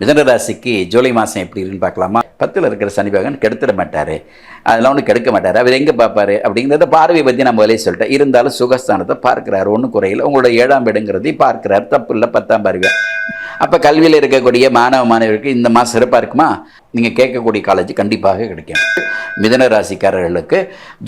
மிதன ராசிக்கு ஜூலை மாதம் எப்படி இருக்குன்னு பார்க்கலாமா? பத்தில் இருக்கிற சனி பகவான் கெடுத்துட மாட்டார். அதெல்லாம் ஒன்றும் கெடுக்க மாட்டார். அவர் எங்கே பார்ப்பார்? அப்படிங்கிறத பார்வையை பற்றி நான் முதலே சொல்லிட்டேன். இருந்தாலும் சுகஸ்தானத்தை பார்க்குறாரு. ஒன்றும் குறையில. உங்களோட ஏழாம் இடங்கிறதையும் பார்க்குறாரு. தப்பு இல்லை பத்தாம் பார்வை. அப்போ கல்வியில் இருக்கக்கூடிய மாணவ மாணவருக்கு இந்த மாதம் சிறப்பாக இருக்குமா? நீங்கள் கேட்கக்கூடிய காலேஜ் கண்டிப்பாக கிடைக்கும். மிதன ராசிக்காரர்களுக்கு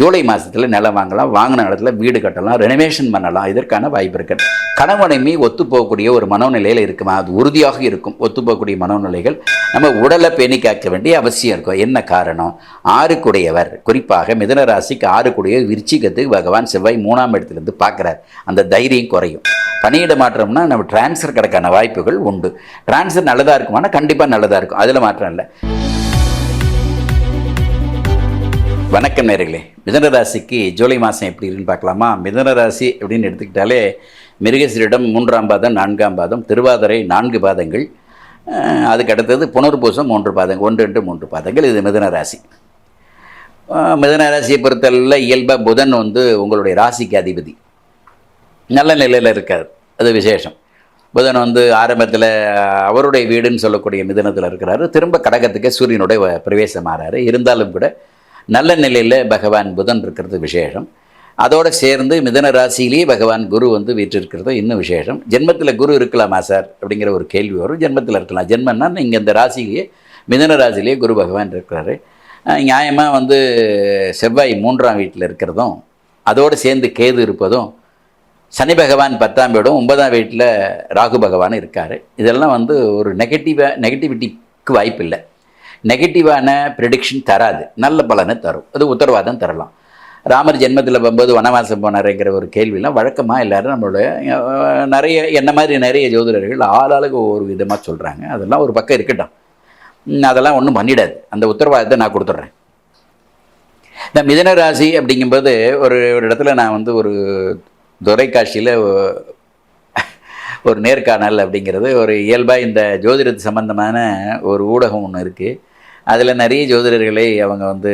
ஜூலை மாதத்தில் நிலம் வாங்கலாம். வாங்கின இடத்துல வீடு கட்டலாம். ரெனோவேஷன் பண்ணலாம். இதற்கான வாய்ப்பு இருக்கு. கணவனைமே ஒத்து போகக்கூடிய ஒரு மனோநிலையில் இருக்குமா? அது உறுதியாக இருக்கும். ஒத்து போகக்கூடிய மனோநிலைகள். நம்ம உடலை பேணி காக்க வேண்டிய அவசியம் இருக்கும் என்ன காரணம்? ஆறுக்குடையவர். குறிப்பாக மிதன ராசிக்கு ஆறுக்குடைய விருச்சிகத்துக்கு பகவான் செவ்வாய் மூணாம் இடத்துலேருந்து பார்க்குறார். அந்த தைரியம் குறையும். பணியிட மாற்றம்னா நம்ம டிரான்ஸ்ஃபர் கிடக்கான வாய்ப்புகள் உண்டு. டிரான்ஸ்ஃபர் நல்லதாக இருக்குமானா கண்டிப்பாக நல்லதாக இருக்கும். அதில் மாற்றம் இல்லை. வணக்கம் நேர்களே. மிதன ராசிக்கு ஜூலை மாதம் எப்படி இருக்குன்னு பார்க்கலாமா? மிதன ராசி அப்படின்னு எடுத்துக்கிட்டாலே மிருகசீரிடம் மூன்றாம் பாதம் நான்காம் பாதம் திருவாதிரை நான்கு பாதங்கள் அதுக்கு அடுத்தது புனர்பூசம் மூன்று பாதங்கள் ஒன்று ரெண்டு மூன்று பாதங்கள். இது மிதன ராசி. மிதன ராசியை பொறுத்தளவில் இயல்பாக புதன் வந்து உங்களுடைய ராசிக்கு அதிபதி. நல்ல நிலையில் இருக்கார். அது விசேஷம். புதன் வந்து ஆரம்பத்தில் அவருடைய வீடுன்னு சொல்லக்கூடிய மிதனத்தில் இருக்கிறாரு. திரும்ப கடகத்துக்கு சூரியனுடைய பிரவேசம் ஆறாரு இருந்தாலும் கூட நல்ல நிலையில் பகவான் புதன் இருக்கிறது விசேஷம். அதோடு சேர்ந்து மிதன ராசியிலேயே பகவான் குரு வந்து வீற்றிருக்கிறதும் இன்னும் விசேஷம்? ஜென்மத்தில் குரு இருக்கலாமா சார்? அப்படிங்கிற ஒரு கேள்வி வரும். ஜென்மத்தில் இருக்கலாம். ஜென்மன்னா இங்கே இந்த ராசியிலேயே மிதன ராசியிலேயே குரு பகவான் இருக்கிறாரு. நியாயமாக வந்து செவ்வாய் மூன்றாம் வீட்டில் இருக்கிறதும் அதோடு சேர்ந்து கேது இருப்பதும் சனி பகவான் பத்தாம் வீடும் ஒன்பதாம் வீட்டில் ராகு பகவான் இருக்கார். இதெல்லாம் வந்து ஒரு நெகட்டிவாக நெகட்டிவிட்டிக்கு வாய்ப்பு இல்லை நெகட்டிவான ப்ரெடிக்ஷன் தராது. நல்ல பலனை தரும். அது உத்தரவாதம் தரலாம். ராமர் ஜென்மத்தில் போகும்போது வனவாசம் போனாருங்கிற ஒரு கேள்விலாம் வழக்கமாக எல்லோரும் நம்மளோட நிறைய என்ன மாதிரி நிறைய ஜோதிடர்கள் ஆளாளுக்கு ஒவ்வொரு விதமாக சொல்கிறாங்க அதெல்லாம் ஒரு பக்கம் இருக்கட்டும். அதெல்லாம் ஒன்றும் பண்ணிடாது. அந்த உத்தரவாதத்தை நான் கொடுத்துட்றேன். இந்த மிதன ராசி அப்படிங்கும்போது ஒரு ஒரு இடத்துல நான் வந்து ஒரு தொலைக்காட்சியில் ஒரு நேர்காணல் அப்படிங்கிறது ஒரு இயல்பாக இந்த ஜோதிடத்து சம்பந்தமான ஒரு ஊடகம் ஒன்று இருக்குது அதில் நிறைய ஜோதிடர்களை அவங்க வந்து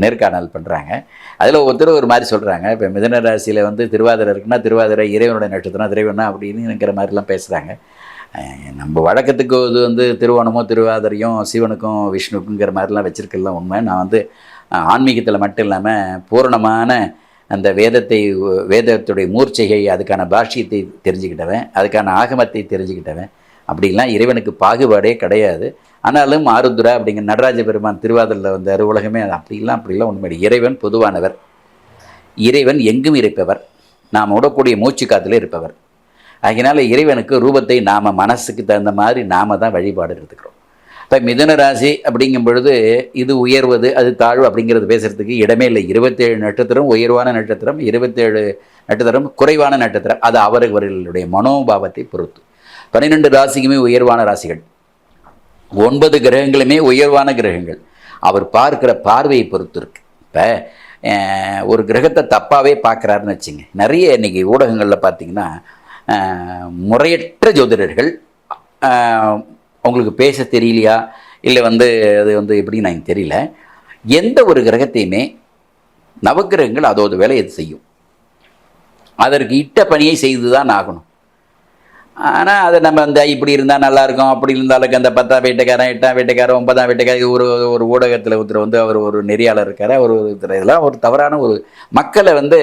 நேர்காணல் பண்ணுறாங்க அதில் ஒருத்தர் ஒரு மாதிரி சொல்கிறாங்க இப்போ மிதன ராசியில் வந்து திருவாதிரை இருக்குன்னா திருவாதிரை இறைவனுடைய நட்சத்திரம் இறைவனா அப்படின்னுங்கிற மாதிரிலாம் பேசுகிறாங்க நம்ம வழக்கத்துக்கு இது வந்து திருவோணமோ திருவாதிரையும் சிவனுக்கும் விஷ்ணுக்குங்கிற மாதிரிலாம் வச்சுருக்கலாம் உண்மை. நான் வந்து ஆன்மீகத்தில் மட்டும் இல்லாமல் பூரணமான அந்த வேதத்தை வேதத்துடைய மூர்ச்சையை அதுக்கான பாஷ்யத்தை தெரிஞ்சுக்கிட்டவன் அதுக்கான ஆகமத்தை தெரிஞ்சுக்கிட்டவன் அப்படிலாம் இறைவனுக்கு பாகுபாடே கிடையாது. ஆனாலும் ஆருத்ரா அப்படிங்கிற நடராஜ பெருமான் திருவாதிரில் வந்தார் உலகமே அப்படிலாம் அப்படிலாம் உண்மை இறைவன் பொதுவானவர். இறைவன் எங்கும் இருப்பவர். நாம் விடக்கூடிய மூச்சு காத்தில் இருப்பவர். அதனால் இறைவனுக்கு ரூபத்தை நாம் மனசுக்கு தகுந்த மாதிரி நாம் தான் வழிபாடு எடுத்துக்கிறோம். இப்போ மிதுன ராசி அப்படிங்கும் பொழுது இது உயர்வது அது தாழ்வு அப்படிங்கிறது பேசுகிறதுக்கு இடமே இல்லை. இருபத்தேழு நட்சத்திரம் உயர்வான நட்சத்திரம் இருபத்தேழு நட்சத்திரம் குறைவான நட்சத்திரம். அது அவரவர்களுடைய மனோபாவத்தை பொறுத்து. பன்னிரெண்டு ராசிக்குமே உயர்வான ராசிகள். ஒன்பது கிரகங்களுமே உயர்வான கிரகங்கள். அவர் பார்க்கிற பார்வையை பொறுத்து இருக்கு. இப்போ ஒரு கிரகத்தை தப்பாகவே பார்க்குறாருன்னு வச்சுங்க. நிறைய இன்னைக்கு ஊடகங்களில் பார்த்தீங்கன்னா முறையற்ற ஜோதிடர்கள் அவங்களுக்கு உங்களுக்கு பேச தெரியலையா? இல்லை வந்து அது வந்து எப்படின்னு எனக்கு தெரியல. எந்த ஒரு கிரகத்தையுமே நவக்கிரகங்கள் அதோட வேலையை செய்யும்? அதற்கு இட்ட பணியை செய்து தான் ஆகணும். ஆனால் அதை நம்ம அந்த இப்படி இருந்தால் நல்லா இருக்கும் அப்படி இருந்தாலும் அந்த பத்தாம் வீட்டுக்காரன் எட்டாம் வீட்டுக்காரன் ஒன்பதாம் வீட்டுக்காரன் ஒரு ஒரு ஊடகத்தில் ஒருத்தர் வந்து அவர் ஒரு நெறியாளர் இருக்கார். அவர் ஒருத்தர் இதெல்லாம் ஒரு தவறான ஒரு மக்களை வந்து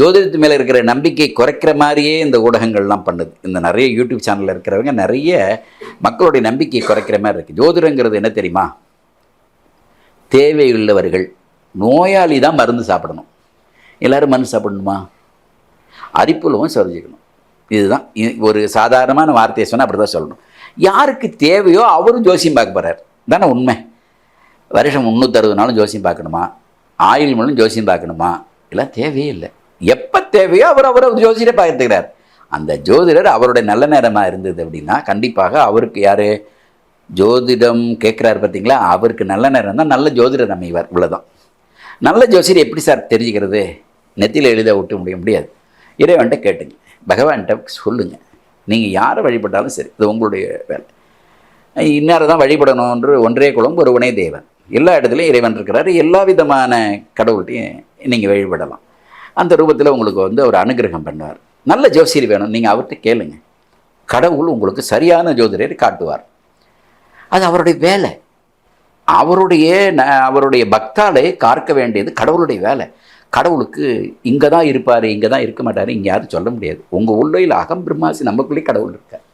ஜோதிடத்து மேலே இருக்கிற நம்பிக்கை குறைக்கிற மாதிரியே இந்த ஊடகங்கள்லாம் பண்ணுது. இந்த நிறைய யூடியூப் சேனலில் இருக்கிறவங்க நிறைய மக்களுடைய நம்பிக்கை குறைக்கிற மாதிரி இருக்குது ஜோதிடங்கிறது என்ன தெரியுமா? தேவையுள்ளவர்கள் நோயாளி தான் மருந்து சாப்பிடணும். எல்லாரும் மருந்து சாப்பிடணுமா? அரிப்புலவும் சரிஞ்சுக்கணும். இதுதான். ஒரு சாதாரணமான வார்த்தையை சொன்னால் அப்படி தான் சொல்லணும். யாருக்கு தேவையோ அவரும் ஜோசியம் பார்க்க போகிறார் தானே உண்மை. வருஷம் முந்நூற்றறுபது நாளும் ஜோசியம் பார்க்கணுமா? ஆயுள் மூலம் ஜோசியம் பார்க்கணுமா? இதெல்லாம் தேவையே இல்லை. எப்போ தேவையோ அவர் அவர் அவர் ஜோசியரை பார்த்துக்கிறார். அந்த ஜோதிடர் அவருடைய நல்ல நேரமாக இருந்தது அப்படின்னா கண்டிப்பாக அவருக்கு யார்? ஜோதிடம் கேட்குறாரு பார்த்தீங்களா? அவருக்கு நல்ல நேரம் தான் நல்ல ஜோதிடர் அமைவார். இவ்வளோதான் நல்ல ஜோசியர் எப்படி சார் தெரிஞ்சுக்கிறது? நெத்தியில் எழுத விட்டு முடிய முடியாது. இறைவன்ட்ட கேட்டுங்க. பகவான்கிட்ட சொல்லுங்க. நீங்கள் யாரை வழிபட்டாலும் சரி இது உங்களுடைய வேலை. இன்னார் தான் வழிபடணுன்ற ஒன்றே குலம் ஒருவனே தேவன். எல்லா இடத்துலையும் இறைவன் இருக்கிறாரு. எல்லா விதமான கடவுள்கிட்டையும் நீங்கள் வழிபடலாம். அந்த ரூபத்தில் உங்களுக்கு வந்து அவர் அனுகிரகம் பண்ணுவார். நல்ல ஜோசியர் வேணும். நீங்கள் அவர்கிட்ட கேளுங்க. கடவுள் உங்களுக்கு சரியான ஜோதிடரை காட்டுவார். அது அவருடைய வேலை. அவருடைய ந- அவருடைய பக்தாலே காக்க வேண்டியது கடவுளுடைய வேலை. கடவுளுக்கு இங்கே தான் இருப்பார் இங்கே தான் இருக்க மாட்டார் இங்கே யாரும் சொல்ல முடியாது. உங்கள் உள்ளையில் அகம் பிரம்மாசி நமக்குள்ளே கடவுள் இருக்கார்.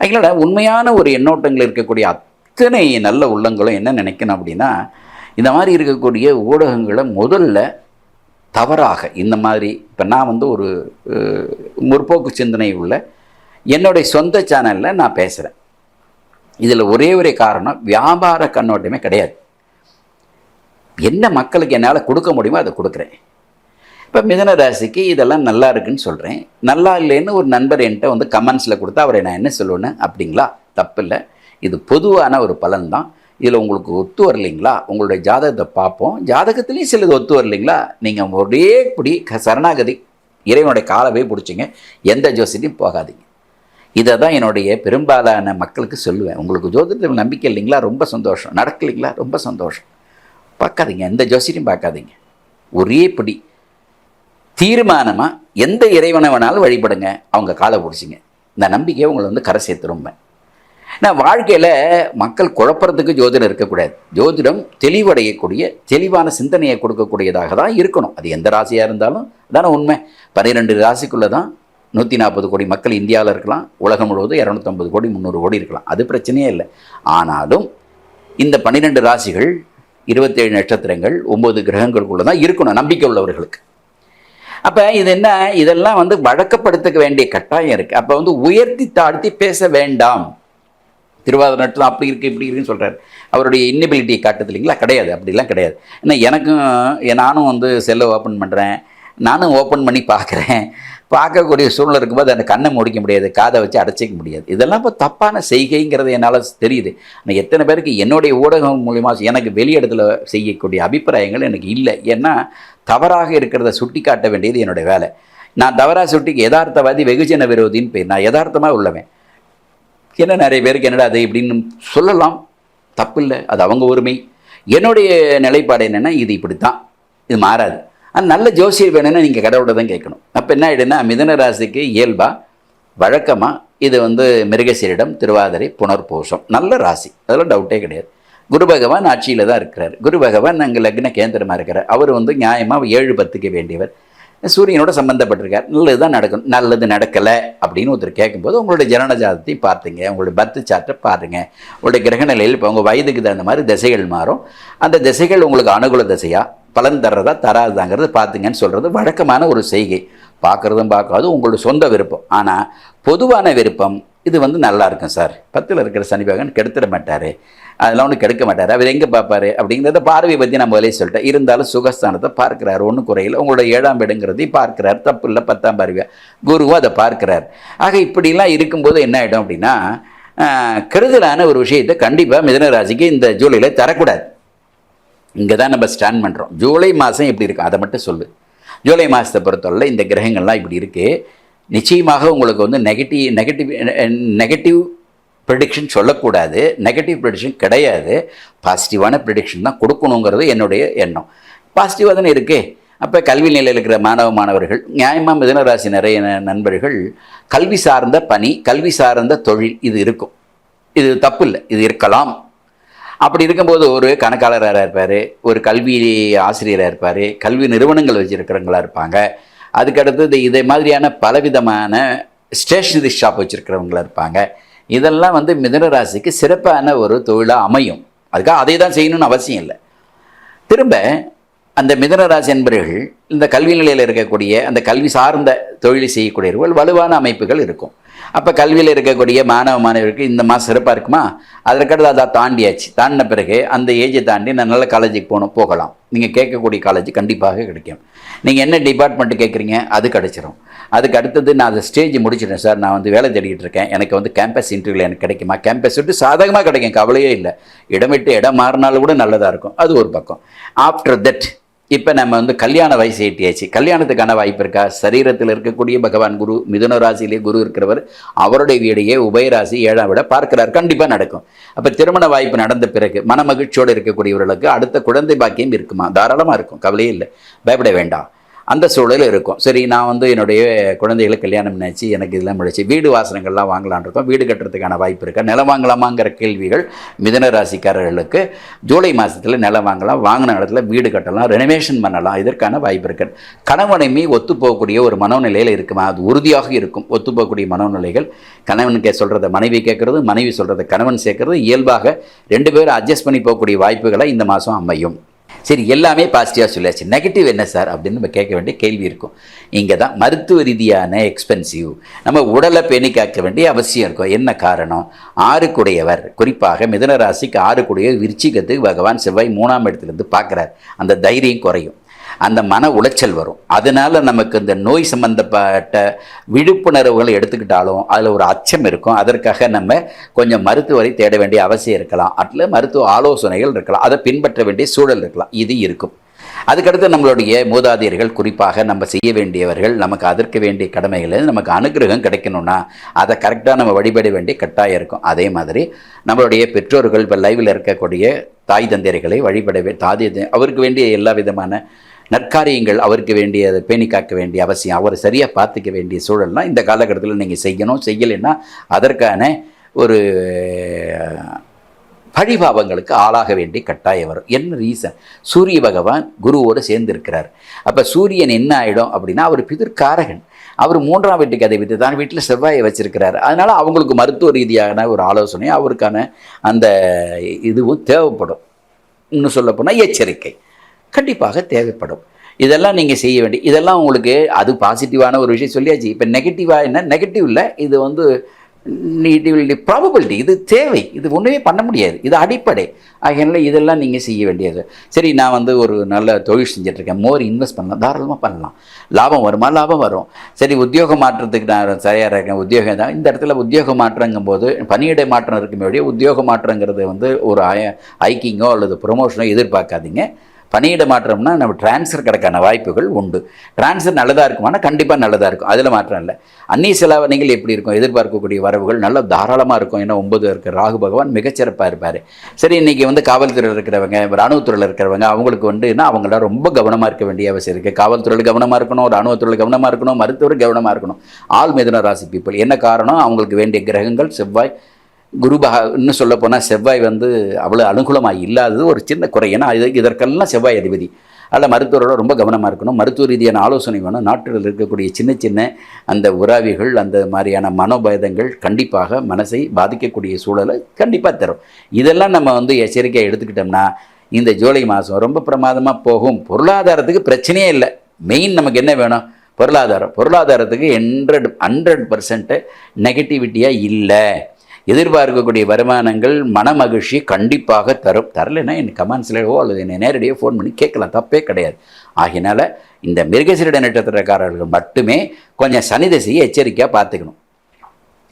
அதனால உண்மையான ஒரு எண்ணோட்டங்கள் இருக்கக்கூடிய அத்தனை நல்ல உள்ளங்களும் என்ன நினைக்கணும் அப்படின்னா இந்த மாதிரி இருக்கக்கூடிய ஊடகங்களை முதல்ல தவறாக இந்த மாதிரி இப்போ நான் வந்து ஒரு முற்போக்கு சிந்தனை உள்ள என்னுடைய சொந்த சேனலில் நான் பேசுகிறேன் இதில் ஒரே ஒரே காரணம் வியாபார கண்ணோட்டமே கிடையாது. என்ன மக்களுக்கு என்னால் கொடுக்க முடியுமோ அதை கொடுக்குறேன். இப்போ மிதன ராசிக்கு இதெல்லாம் நல்லா இருக்குன்னு சொல்கிறேன் நல்லா இல்லைன்னு ஒரு நண்பர் என்கிட்ட வந்து கமெண்ட்ஸில் கொடுத்தா அவரை நான் என்ன சொல்லுவேன்னு? அப்படிங்களா? தப்பில்லை. இது பொதுவான ஒரு பலன் தான் இதில் உங்களுக்கு ஒத்து வரலைங்களா? உங்களுடைய ஜாதகத்தை பார்ப்போம். ஜாதகத்துலேயும் சிலது ஒத்து வரலைங்களா? நீங்கள் ஒரே பிடி க- சரணாகதி இறைவனுடைய காலவே பிடிச்சிங்க. எந்த ஜோசியத்தையும் போகாதீங்க. இதை தான் என்னுடைய பெரும்பாலான மக்களுக்கு சொல்லுவேன். உங்களுக்கு ஜோதிடத்தில் நம்பிக்கை இல்லைங்களா? ரொம்ப சந்தோஷம். நடக்கலைங்களா? ரொம்ப சந்தோஷம். பார்க்காதீங்க. எந்த ஜோசியரையும் பார்க்காதீங்க. ஒரே படி. தீர்மானமாக எந்த இறைவனை வேணாலும் வழிபடுங்க. அவங்க காலை பிடிச்சிங்க. இந்த நம்பிக்கையை உங்களை வந்து கரை சேர்த்துரும்ப நான் வாழ்க்கையில் மக்கள் குழப்பறதுக்கு ஜோதிடம் இருக்கக்கூடாது. ஜோதிடம் தெளிவடையக்கூடிய தெளிவான சிந்தனையை கொடுக்கக்கூடியதாக தான் இருக்கணும். அது எந்த ராசியாக இருந்தாலும் அதான உண்மை. பன்னிரெண்டு ராசிக்குள்ளே தான் நூற்றி நாற்பது கோடி மக்கள் இந்தியாவில் இருக்கலாம். உலகம் முழுவதும் இரநூத்தம்பது கோடி முந்நூறு கோடி இருக்கலாம். அது பிரச்சனையே இல்லை. ஆனாலும் இந்த பன்னிரெண்டு ராசிகள் இருபத்தேழு நட்சத்திரங்கள் ஒம்பது கிரகங்களுக்குள்ள தான் இருக்கணும் நம்பிக்கை உள்ளவர்களுக்கு. அப்போ இது என்ன? இதெல்லாம் வந்து வழக்கப்படுத்திக்க வேண்டிய கட்டாயம் இருக்குது அப்போ வந்து உயர்த்தி தாழ்த்தி பேச வேண்டாம். திருவாத நட்சத்திரம் அப்படி இருக்குது இப்படி இருக்குன்னு சொல்கிறார் அவருடைய இன்னபிலிட்டியை காட்டுது இல்லைங்களா? கிடையாது அப்படிலாம் கிடையாது. ஏன்னா எனக்கும் நானும் வந்து செல்லை ஓப்பன் பண்ணுறேன் நானும் ஓப்பன் பண்ணி பார்க்குறேன். பார்க்கக்கூடிய சூழ்நிலை இருக்கும்போது அந்த கண்ணை முடிக்க முடியாது காதை வச்சு அடைச்சிக்க முடியாது. இதெல்லாம் இப்போ தப்பான செய்கைங்கிறது என்னால் தெரியுது. ஆனால் எத்தனை பேருக்கு என்னுடைய ஊடகம் மூலிமா எனக்கு வெளியிடத்தில் செய்யக்கூடிய அபிப்பிராயங்கள் எனக்கு இல்லை. ஏன்னா தவறாக இருக்கிறத சுட்டி காட்ட வேண்டியது என்னுடைய வேலை. நான் தவறாக சுட்டி யதார்த்தவாதி வெகுஜன விரோதின்னு பேர். நான் யதார்த்தமாக உள்ளவன். என்ன நிறைய பேருக்கு என்னடா அது இப்படின்னு சொல்லலாம். தப்பு இல்லை அது அவங்க உரிமை. என்னுடைய நிலைப்பாடு என்னென்னா இது இப்படி தான் இது மாறாது. நல்ல ஜோசியர் வேணும்னா நீங்கள் கடவுளை தான் கேட்கணும். அப்போ என்ன ஆகிடுன்னா மிதன ராசிக்கு இயல்பாக வழக்கமாக இது வந்து மிருகசீரிடம் திருவாதிரை புனர்பூசம். நல்ல ராசி. அதெல்லாம் டவுட்டே கிடையாது. குரு பகவான் ஆட்சியில் தான் இருக்கிறார். குரு பகவான் அங்கே லக்ன கேந்திரமாக இருக்கிறார். அவர் வந்து நியாயமாக ஏழு பத்துக்கு வேண்டியவர். சூரியனோட சம்மந்தப்பட்டிருக்கார் நல்லது தான் நடக்கும். நல்லது நடக்கலை அப்படின்னு ஒருத்தர் கேட்கும்போது உங்களுடைய ஜனன ஜாதத்தை பார்த்துங்க. உங்களுடைய பர்த்து சார்ட்டை பாருங்க. உங்களுடைய கிரக நிலையில் இப்போ உங்கள் வயதுக்கு தகுந்த மாதிரி திசைகள் மாறும். அந்த திசைகள் உங்களுக்கு அனுகூல திசையாக பலன் தர்றதா தராதுதாங்கிறது பார்த்துங்கன்னு சொல்கிறது வழக்கமான ஒரு செய்கை. பார்க்குறதும் பார்க்காது உங்களோட சொந்த விருப்பம். ஆனால் பொதுவான விருப்பம் இது வந்து நல்லா இருக்கும் சார். பத்தில் இருக்கிற சனி பகவான் கெடுத்துட மாட்டார். அதெல்லாம் ஒன்றும் கெடுக்க மாட்டார். அவர் எங்கே பார்ப்பாரு அப்படிங்கிறத பார்வையை பற்றி நான் முதலே சொல்லிட்டேன். இருந்தாலும் சுகஸ்தானத்தை பார்க்குறாரு. ஒன்றும் குறையில. உங்களோட ஏழாம் இடங்கிறதையும் பார்க்குறாரு. தப்பு இல்லை பத்தாம் பார்வையா? குருவும் அதை பார்க்குறார். ஆக இப்படிலாம் இருக்கும்போது என்ன ஆகிடும் அப்படின்னா கெடுதலான ஒரு விஷயத்தை கண்டிப்பாக மிதனராசிக்கு இந்த ஜூலையில் தரக்கூடாது. இங்கே தான் நம்ம ஸ்டாண்ட் பண்ணுறோம் ஜூலை மாதம் எப்படி இருக்கும் அதை மட்டும் சொல்லு. ஜூலை மாதத்தை பொறுத்தவரை இந்த கிரகங்கள்லாம் இப்படி இருக்குது நிச்சயமாக உங்களுக்கு வந்து நெகட்டிவ் நெகட்டிவ் நெகட்டிவ் ப்ரெடிக்ஷன் சொல்லக்கூடாது. நெகட்டிவ் ப்ரெடிக்ஷன் கிடையாது. பாசிட்டிவான ப்ரெடிக்ஷன் தான் கொடுக்கணுங்கிறது என்னுடைய எண்ணம். பாசிட்டிவாக தானே இருக்கே. அப்போ கல்வி நிலையில் இருக்கிற மாணவ மாணவர்கள் நியாயமாக மிதனராசி நிறைய நண்பர்கள் கல்வி சார்ந்த பணி கல்வி சார்ந்த தொழில் இது இருக்கும். இது தப்பு இல்லை. இது இருக்கலாம். அப்படி இருக்கும்போது ஒரு கணக்காளராக இருப்பார் ஒரு கல்வி ஆசிரியராக இருப்பார் கல்வி நிறுவனங்கள் வச்சுருக்கிறவங்களா இருப்பாங்க. அதுக்கடுத்தது இதே மாதிரியான பலவிதமான ஸ்டேஷனரி ஷாப் வச்சுருக்கிறவங்களா இருப்பாங்க. இதெல்லாம் வந்து மிதனராசிக்கு சிறப்பான ஒரு தொழிலாக அமையும். அதுக்காக அதை தான் செய்யணும்னு அவசியம் இல்லை. திரும்ப அந்த மிதனராசி என்பவர்கள் இந்த கல்வி நிலையில் இருக்கக்கூடிய அந்த கல்வி சார்ந்த தொழில் செய்யக்கூடியவர்கள் வலுவான அமைப்புகள் இருக்கும். அப்போ கல்வியில் இருக்கக்கூடிய மாணவ மாணவருக்கு இந்த மாதம் சிறப்பாக இருக்குமா? அதற்கடுத்து அதை தாண்டியாச்சு. தாண்டின பிறகு அந்த ஏஜை தாண்டி நான் நல்ல காலேஜுக்கு போகணும் போகலாம். நீங்கள் கேட்கக்கூடிய காலேஜ் கண்டிப்பாக கிடைக்கும். நீங்கள் என்ன டிபார்ட்மெண்ட் கேட்குறீங்க? அது கிடச்சிரும். அதுக்கு அடுத்தது நான் அந்த ஸ்டேஜ் முடிச்சிட்டேன் சார். நான் வந்து வேலை தேடிக்கிட்டு இருக்கேன். எனக்கு வந்து கேம்பஸ் இன்டர்வியூவில் எனக்கு கிடைக்குமா? கேம்பஸ் விட்டு சாதகமாக கிடைக்கும். கவலையே இல்லை. இடம் விட்டு இடம் மாறினாலும் கூட நல்லதாக இருக்கும். அது ஒரு பக்கம். ஆஃப்டர் தட் இப்போ நம்ம வந்து கல்யாண வயசு எட்டியாச்சு. கல்யாணத்துக்கான வாய்ப்பு இருக்கா? சரீரத்தில் இருக்கக்கூடிய பகவான் குரு மிதுன ராசியிலே குரு இருக்கிறவர் அவருடைய வீடையே உபயராசி ஏழாம் விட பார்க்கிறார். கண்டிப்பாக நடக்கும். அப்போ திருமண வாய்ப்பு நடந்த பிறகு மனமகிழ்ச்சியோடு இருக்கக்கூடியவர்களுக்கு அடுத்த குழந்தை பாக்கியம் இருக்குமா? தாராளமாக இருக்கும். கவலையே இல்லை. பயப்பட வேண்டாம். அந்த சூழல் இருக்கும். சரி நான் வந்து என்னுடைய குழந்தைகளுக்கு கல்யாணம் நினச்சி எனக்கு இதெல்லாம் முடிச்சு வீடு வாசனங்கள்லாம் வாங்கலான் இருக்கோம் வீடு கட்டுறதுக்கான வாய்ப்பு இருக்கா நிலம் வாங்கலாமாங்கிற கேள்விகள் மிதன ராசிக்காரர்களுக்கு ஜூலை மாதத்தில் நிலம் வாங்கலாம் வாங்கின இடத்துல வீடு கட்டலாம் ரெனோவேஷன் பண்ணலாம் இதற்கான வாய்ப்பு இருக்கு. கணவனைமே ஒத்து போகக்கூடிய ஒரு மனோநிலையில் இருக்குமா? அது உறுதியாக இருக்கும். ஒத்து போகக்கூடிய மனோநிலைகள் கணவனுக்கு சொல்கிறத மனைவி கேட்குறது மனைவி சொல்கிறத கணவன் சேர்க்கறது இயல்பாக ரெண்டு பேரும் அட்ஜஸ்ட் பண்ணி போகக்கூடிய வாய்ப்புகளை இந்த மாதம் அமையும். சரி எல்லாமே பாசிட்டிவாக சொல்லியாச்சு. நெகட்டிவ் என்ன சார்? அப்படின்னு நம்ம கேட்க வேண்டிய கேள்வி இருக்கும். இங்கே தான் மருத்துவ ரீதியான எக்ஸ்பென்சிவ் நம்ம உடலை பேணி காக்க வேண்டிய அவசியம் இருக்கும். என்ன காரணம்? ஆறுக்குடையவர். குறிப்பாக மிதன ராசிக்கு ஆறுக்குடைய விருச்சிகத்துக்கு பகவான் செவ்வாய் மூணாம் இடத்துலேருந்து பார்க்குறார். அந்த தைரியம் குறையும். அந்த மன உளைச்சல் வரும். அதனால் நமக்கு இந்த நோய் சம்பந்தப்பட்ட விழிப்புணர்வுகளை எடுத்துக்கிட்டாலும் அதில் ஒரு அச்சம் இருக்கும். அதற்காக நம்ம கொஞ்சம் மருத்துவரை தேட வேண்டிய அவசியம் இருக்கலாம். அதில் மருத்துவ ஆலோசனைகள் இருக்கலாம். அதை பின்பற்ற வேண்டிய சூழல் இருக்கலாம். இது இருக்கும். அதுக்கடுத்து நம்மளுடைய மூதாதையர்கள் குறிப்பாக நம்ம செய்ய வேண்டியவர்கள் நமக்கு அதற்கு வேண்டிய கடமைகள் நமக்கு அனுகிரகம் கிடைக்கணும்னா அதை கரெக்டாக நம்ம வழிபட வேண்டிய கட்டாயம் இருக்கும். அதே மாதிரி நம்மளுடைய பெற்றோர்கள் இப்போ லைவில் இருக்கக்கூடிய தாய் தந்தையர்களை வழிபடவே தாதி அவருக்கு வேண்டிய எல்லா விதமான நற்காரியங்கள் அவருக்கு வேண்டிய அதை பேணி காக்க வேண்டிய அவசியம் அவரை சரியாக பார்த்துக்க வேண்டிய சூழல்லாம் இந்த காலகட்டத்தில் நீங்கள் செய்யணும் செய்யலைன்னா அதற்கான ஒரு பழிபாவங்களுக்கு ஆளாக வேண்டிய கட்டாயம் வரும். என்ன ரீசன் சூரிய பகவான் குருவோடு சேர்ந்திருக்கிறார். அப்போ சூரியன் என்ன ஆகிடும் அப்படின்னா அவர் பிதிர்காரகன் அவர் மூன்றாம் வீட்டுக்கு அதை விட்டு தான் வீட்டில் செவ்வாயை வச்சிருக்கிறார். அதனால் அவங்களுக்கு மருத்துவ ரீதியான ஒரு ஆலோசனை அவருக்கான அந்த இதுவும் தேவைப்படும். இன்னும் சொல்லப்போனால் எச்சரிக்கை. கண்டிப்பாக தேவைப்படும். இதெல்லாம் நீங்கள் செய்ய வேண்டிய இதெல்லாம் உங்களுக்கு அது பாசிட்டிவான ஒரு விஷயம் சொல்லியாச்சு. இப்போ நெகட்டிவாக என்ன? நெகட்டிவ் இல்லை. இது வந்து ப்ராபபிலிட்டி இது தேவை. இது ஒன்றுமே பண்ண முடியாது. இது அடிப்படை. ஆகையினால இதெல்லாம் நீங்கள் செய்ய வேண்டியது. சரி நான் வந்து ஒரு நல்ல தொழில் செஞ்சிட்ருக்கேன் மோர் இன்வெஸ்ட் பண்ணலாம். தாராளமாக பண்ணலாம். லாபம் வருமா? லாபம் வரும். சரி உத்தியோகம் மாற்றத்துக்கு நான் சரியாக இருக்கேன். உத்தியோகம் தான். இந்த இடத்துல உத்தியோக மாற்றங்கும் போது பணியிடை மாற்றம் இருக்குமே உத்தியோக மாற்றங்கிறது வந்து ஒரு ஐக்கிங்கோ அல்லது ப்ரொமோஷனோ எதிர்பார்க்காதீங்க. பணியிட மாற்றம்னா நம்ம டிரான்ஸ்ஃபர் கிடக்கான வாய்ப்புகள் உண்டு. டிரான்ஸ்ஃபர் நல்லதாக இருக்குமானா கண்டிப்பாக நல்லதாக இருக்கும். அதில் மாற்றம் இல்லை. அந்நிய செலவணிகள் எப்படி இருக்கும்? எதிர்பார்க்கக்கூடிய வரவுகள் நல்ல தாராளமாக இருக்கும். ஏன்னா ஒன்பது இருக்கிற ராகு பகவான் மிகச்சிறப்பாக இருப்பார். சரி இன்றைக்கி வந்து காவல்துறையில் இருக்கிறவங்க இராணுவத்துறையில் இருக்கிறவங்க அவங்களுக்கு வந்து என்ன அவங்கள ரொம்ப கவனமாக இருக்க வேண்டிய அவசியம் இருக்குது காவல்துறையில் கவனமாக இருக்கணும். இராணுவத்துறையில் கவனமாக இருக்கணும். மருத்துவர் கவனமாக இருக்கணும். ஆள் மிதன ராசி பீப்புள். என்ன காரணம்? அவங்களுக்கு வேண்டிய கிரகங்கள் செவ்வாய் குரு பகா இன்னும் சொல்ல போனால் செவ்வாய் வந்து அவ்வளோ அனுகூலமாக இல்லாதது ஒரு சின்ன குறை. ஏன்னா இது இதற்கெல்லாம் செவ்வாய் அதிபதி. அதில் மருத்துவரோட ரொம்ப கவனமாக இருக்கணும். மருத்துவ ரீதியான ஆலோசனை வேணும். நாட்டில் இருக்கக்கூடிய சின்ன சின்ன அந்த உராவிகள் அந்த மாதிரியான மனோபேதங்கள் கண்டிப்பாக மனசை பாதிக்கக்கூடிய சூழலை கண்டிப்பாக தரும். இதெல்லாம் நம்ம வந்து எச்சரிக்கையாக எடுத்துக்கிட்டோம்னா இந்த ஜூலை மாதம் ரொம்ப பிரமாதமாக போகும். பொருளாதாரத்துக்கு பிரச்சனையே இல்லை. மெயின் நமக்கு என்ன வேணும்? பொருளாதாரம். பொருளாதாரத்துக்கு ஹண்ட்ரட் ஹண்ட்ரட் பர்சன்ட்டு நெகட்டிவிட்டியாக இல்லை. எதிர்பார்க்கக்கூடிய வருமானங்கள் மன மகிழ்ச்சி கண்டிப்பாக தரும். தரலைன்னா என் கமெண்ட்ஸ்லையோ அல்லது என்னை நேரடியாக ஃபோன் பண்ணி கேட்கலாம். தப்பே கிடையாது. ஆகினால இந்த மிருகசிரிட நட்சத்திரக்காரர்கள் மட்டுமே கொஞ்சம் சனி எச்சரிக்கையாக பார்த்துக்கணும்.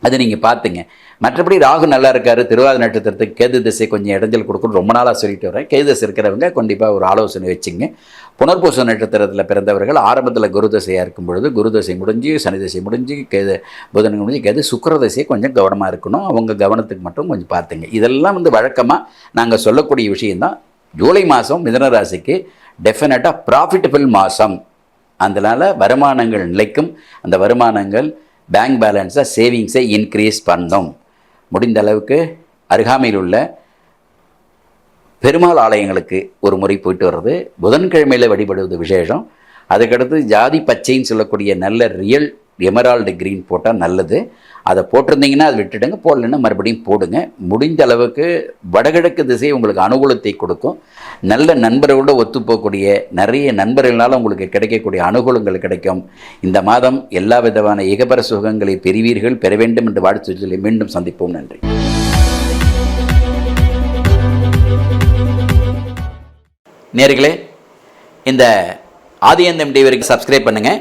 அது நீங்கள் பார்த்துங்க மற்றபடி ராகு நல்லா இருக்காரு. திருவாத நட்சத்திரத்துக்கு கேது திசை கொஞ்சம் இடைஞ்சல் கொடுக்கணும். ரொம்ப நாளாக சொல்லிட்டு வரேன். கேது திசை இருக்கிறவங்க கண்டிப்பாக ஒரு ஆலோசனை வச்சுங்க. புனர்பூச நட்சத்திரத்தில் பிறந்தவர்கள் ஆரம்பத்தில் குரு தசையாக இருக்கும் பொழுது குரு தசை முடிஞ்சு சனி தசை முடிஞ்சு கேது புதன் முடிஞ்சு கேது சுக்கர தசையை கொஞ்சம் கவனமாக இருக்கணும். அவங்க கவனத்துக்கு மட்டும் கொஞ்சம் பார்த்துங்க இதெல்லாம் வந்து வழக்கமாக நாங்கள் சொல்லக்கூடிய விஷயந்தான் ஜூலை மாதம் மிதனராசிக்கு டெஃபினட்டாக ப்ராஃபிட்டபிள் மாதம் அதனால் வருமானங்கள் நிலைக்கும். அந்த வருமானங்கள் பேங்க் பேலன்ஸை சேவிங்ஸை இன்க்ரீஸ் பண்ணும். முடிந்த அளவுக்கு அருகாமையில் உள்ள பெருமாள் ஆலயங்களுக்கு ஒரு முறை போயிட்டு வர்றது. புதன்கிழமையில் வழிபடுவது விசேஷம். அதுக்கடுத்து ஜாதி பச்சைன்னு சொல்லக்கூடிய நல்ல ரியல் எமரால்டு க்ரீன் போட்டால் நல்லது. அதை போட்டிருந்தீங்கன்னா அதை விட்டுடுங்க போடலைன்னா மறுபடியும் போடுங்க. முடிந்த அளவுக்கு வடகிழக்கு திசை உங்களுக்கு அனுகூலத்தை கொடுக்கும். நல்ல நண்பர்களோடு ஒத்துப்போகக்கூடிய நிறைய நண்பர்களால் உங்களுக்கு கிடைக்கக்கூடிய அனுகூலங்கள் கிடைக்கும். இந்த மாதம் எல்லா விதமான இகபர சுகங்களை பெறுவீர்கள் பெற வேண்டும் என்று வாழ்த்து சொல்லி மீண்டும் சந்திப்போம். நன்றி. நேர்களே இந்த ஆதியந்தம் டிவிக்கு சப்ஸ்கிரைப் பண்ணுங்கள்